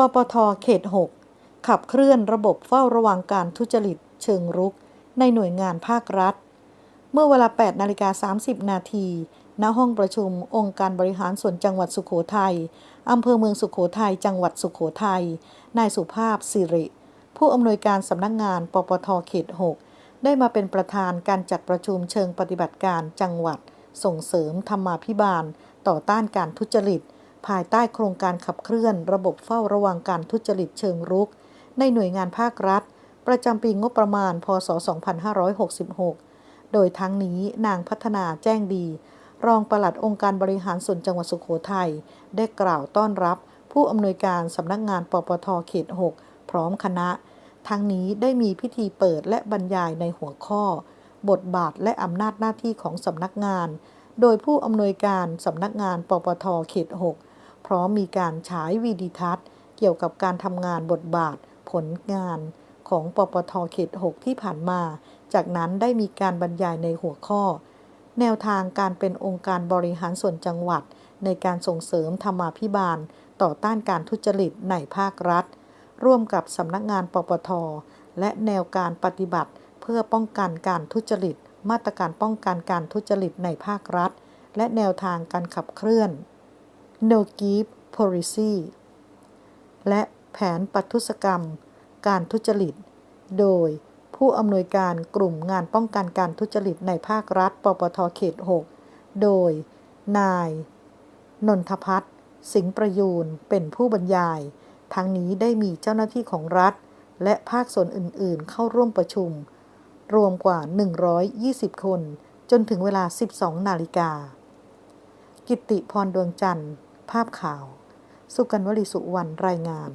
ปปทเขต 6 ขับเคลื่อนระบบเฝ้าระวังการทุจริตเชิงรุก ในหน่วยงานภาครัฐ เมื่อเวลา 8 นาฬิกา 30 นาที ณ ห้องประชุมองค์การบริหารส่วนจังหวัดสุโขทัยอำเภอเมืองสุโขทัย จังหวัดสุโขทัย นายสุภาพสิริ ผู้อำนวยการสำนักงาน ปปทเขต 6 ได้มาเป็นประธานการจัดประชุมเชิงปฏิบัติการจังหวัด ส่งเสริมธรรมาภิบาล ต่อต้านการทุจริต ภายใต้โครงการขับเคลื่อน ระบบเฝ้าระวังการทุจริตเชิงรุก ในหน่วยงานภาครัฐ ประจำปีงบประมาณ พศ 2566 โดยทั้งนี้นางพัฒนาแจ้งดี รองปลัดองค์การบริหารส่วนจังหวัดสุโขทัยได้กล่าวต้อนรับ ผู้อำนวยการสำนักงานปปทเขต 6 พร้อมคณะ ทั้งนี้ได้มีพิธีเปิดและบรรยายในหัวข้อ บทบาทและอำนาจหน้าที่ของสำนักงานโดยผู้อำนวยการสำนักงานปปทเขต 6 พร้อมมีการฉายวีดิทัศน์ เกี่ยวกับการทำงานบทบาท ผลงานของปปทเขต 6 ที่ผ่านมา จากนั้นได้มีการบรรยายในหัวข้อ แนวทางการเป็นองค์การบริหารส่วนจังหวัด ในการส่งเสริมธรรมาภิบาล ต่อต้านการทุจริตในภาครัฐ ร่วมกับสำนักงานปปท และแนวการปฏิบัติ เพื่อป้องกันการทุจริต มาตรการป้องกันการทุจริตในภาครัฐ และแนวทางการขับเคลื่อน No Give Policy และแผนปฏิษกรรม การทุจริต โดยผู้อำนวยการกลุ่มงานป้องกันการทุจริตในภาครัฐ ปปทเขต 6 โดย นาย นนทพัฒน์สิงห์ประยูนเป็นผู้บรรยาย ทั้งนี้ได้มีเจ้าหน้าที่ของรัฐ และภาคส่วนอื่นๆ เข้าร่วมประชุม รวมกว่า 120 คน จนถึงเวลา 12 นาฬิกา กิติพรดวงจันทร์ ภาพข่าว สุกันวลีสุวรรณรายงาน